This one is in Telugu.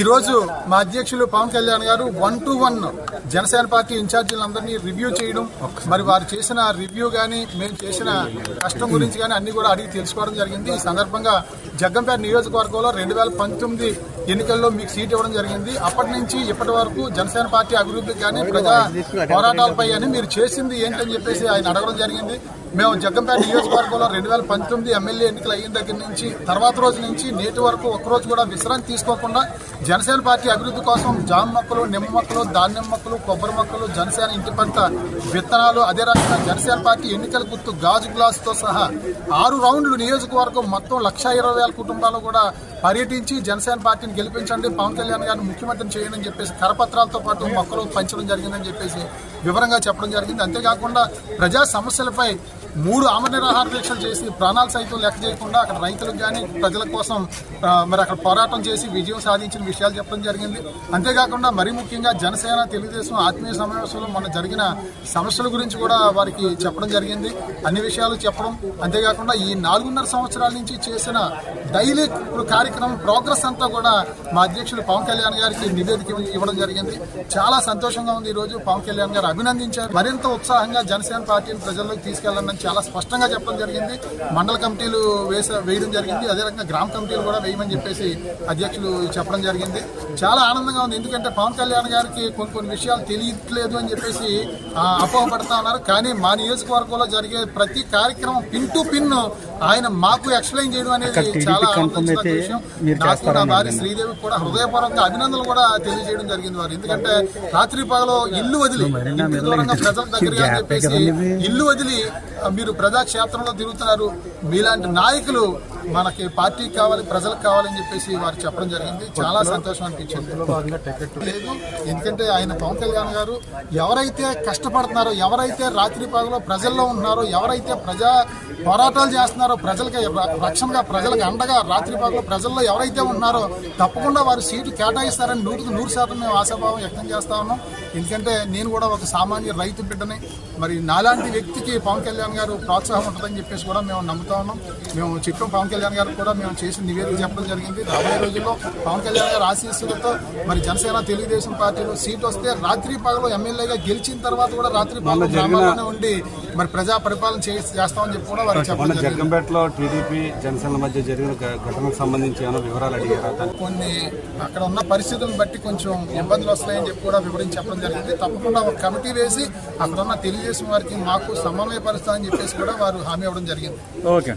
ఈరోజు మా అధ్యక్షులు పవన్ కళ్యాణ్ గారు one two one Janasena party ఇన్ఛార్జీలందరినీ review చేయడం మరి వారు చేసిన రివ్యూ కానీ మేము చేసిన కష్టం గురించి కానీ అన్ని కూడా అడిగి తెలుసుకోవడం జరిగింది. ఈ సందర్భంగా జగ్గంపేట నియోజకవర్గంలో రెండు వేల పంతొమ్మిది ఎన్నికల్లో మీకు సీట్ ఇవ్వడం జరిగింది. అప్పటి నుంచి ఇప్పటి వరకు జనసేన పార్టీ అభివృద్ధికి కానీ ప్రజా పోరాటాలపై అని మీరు చేసింది ఏంటని చెప్పేసి ఆయన అడగడం జరిగింది. మేము జగ్గంపేట నియోజకవర్గంలో రెండు వేల పంతొమ్మిది ఎమ్మెల్యే ఎన్నికలు అయిన దగ్గర నుంచి తర్వాత రోజు నుంచి నేటి వరకు ఒక్కరోజు కూడా విశ్రాంతి తీసుకోకుండా జనసేన పార్టీ అభివృద్ధి కోసం జామ మొక్కలు నిమ్మ మొక్కలు ధాన్యం మొక్కలు కొబ్బరి మొక్కలు జనసేన ఇంటి పంట విత్తనాలు అదే రకంగా జనసేన పార్టీ ఎన్నికల గుర్తు గాజు గ్లాసుతో సహా ఆరు రౌండ్లు నియోజకవర్గం మొత్తం లక్ష ఇరవై వేల కుటుంబాలు కూడా పర్యటించి జనసేన పార్టీని గెలిపించండి. పవన్ కళ్యాణ్ గారిని ముఖ్యమంత్రిని చేయండి అని చెప్పేసి కరపత్రాలతో పాటు మొక్కలు పంచడం జరిగిందని చెప్పేసి వివరంగా చెప్పడం జరిగింది. అంతేకాకుండా ప్రజా సమస్యలపై మూడు ఆమర నిరాహార దీక్షలు చేసి ప్రాణాలు సైతం లెక్క చేయకుండా అక్కడ రైతులకు కానీ ప్రజల కోసం మరి అక్కడ పోరాటం చేసి విజయం సాధించిన విషయాలు చెప్పడం జరిగింది. అంతేకాకుండా మరీ ముఖ్యంగా జనసేన తెలుగుదేశం ఆత్మీయ సమావేశంలో మొన్న జరిగిన సమస్యల గురించి కూడా వారికి చెప్పడం జరిగింది. అన్ని విషయాలు చెప్పడం. అంతేకాకుండా ఈ నాలుగున్నర సంవత్సరాల నుంచి చేసిన డైలీ కార్యక్రమం ప్రోగ్రెస్ అంతా కూడా మా అధ్యక్షులు పవన్ కళ్యాణ్ గారికి నివేదిక ఇవ్వడం జరిగింది. చాలా సంతోషంగా ఉంది ఈ రోజు పవన్ కళ్యాణ్ గారు అభినందించారు. మరింత ఉత్సాహంగా జనసేన పార్టీని ప్రజల్లోకి తీసుకెళ్ళాలని చాలా స్పష్టంగా చెప్పడం జరిగింది. మండల కమిటీలు వేస వేయడం జరిగింది. అదే రకంగా గ్రామ కమిటీలు కూడా వేయమని చెప్పేసి అధ్యక్షులు చెప్పడం జరిగింది. చాలా ఆనందంగా ఉంది. ఎందుకంటే పవన్ కళ్యాణ్ గారికి కొన్ని కొన్ని విషయాలు తెలియట్లేదు అని చెప్పేసి అపోహపడతా ఉన్నారు. కానీ మా నియోజకవర్గంలో జరిగే ప్రతి కార్యక్రమం పిన్ టు పిన్ ఆయన మాకు ఎక్స్ప్లెయిన్ చేయడం అనేది చాలా ఆనందించిన విషయం. నాకు నా భార్య శ్రీదేవి కూడా హృదయపూర్వకంగా అభినందనలు కూడా తెలియజేయడం జరిగింది వారు. ఎందుకంటే రాత్రి పగలు ఇల్లు వదిలి దూరంగా ప్రజల దగ్గర చెప్పేసి ఇల్లు వదిలి మీరు ప్రజాక్షేత్రంలో తిరుగుతున్నారు. మీలాంటి నాయకులు మనకి పార్టీకి కావాలి ప్రజలకు కావాలని చెప్పేసి వారు చెప్పడం జరిగింది. చాలా సంతోషం అనిపించింది. లేదు ఎందుకంటే ఆయన పవన్ కళ్యాణ్ గారు ఎవరైతే కష్టపడుతున్నారో ఎవరైతే రాత్రి పగలో ప్రజల్లో ఉంటున్నారో ఎవరైతే ప్రజా పోరాటాలు చేస్తున్నారో ప్రజలకి రక్షణగా ప్రజలకు అండగా రాత్రి పగలో ప్రజల్లో ఎవరైతే ఉన్నారో తప్పకుండా వారు సీటు కేటాయిస్తారని నూటికి నూరు శాతం మేము ఆశాభావం వ్యక్తం చేస్తా ఉన్నాం. ఎందుకంటే నేను కూడా ఒక సామాన్య రైతు బిడ్డని. మరి నాలాంటి వ్యక్తికి పవన్ కళ్యాణ్ గారు ప్రోత్సాహం ఉంటుందని చెప్పేసి కూడా మేము నమ్ముతా ఉన్నాం. మేము చుట్టూ పవన్ కళ్యాణ్ గారు కూడా మేము చేసిన నివేదిక చెప్పడం జరిగింది. రాబోయే రోజుల్లో పవన్ కళ్యాణ్ గారు ఆశీస్సులతో మరి జనసేన తెలుగుదేశం పార్టీలో సీట్ వస్తే రాత్రి పగలు ఎమ్మెల్యేగా గెలిచిన తర్వాత కూడా రాత్రి పగలు గ్రామాల్లోనే ఉండి మరి ప్రజా పరిపాలన చేసి చేస్తామని చెప్పి కూడా మొన్న జరిగింది. జగ్గంపేటలో టీడీపీ జనసేన మధ్య జరిగిన ఘటనకు సంబంధించి ఏమైనా వివరాలు అడిగారా? కొన్ని అక్కడ ఉన్న పరిస్థితులను బట్టి కొంచెం ఇబ్బందులు వస్తాయని చెప్పి కూడా వివరించి చెప్పడం జరిగింది. తప్పకుండా ఒక కమిటీ వేసి అక్కడ ఉన్న తెలుగుదేశం వారికి మాకు సమన్వయపరుస్తామని చెప్పేసి కూడా వారు హామీ ఇవ్వడం జరిగింది. ఓకే.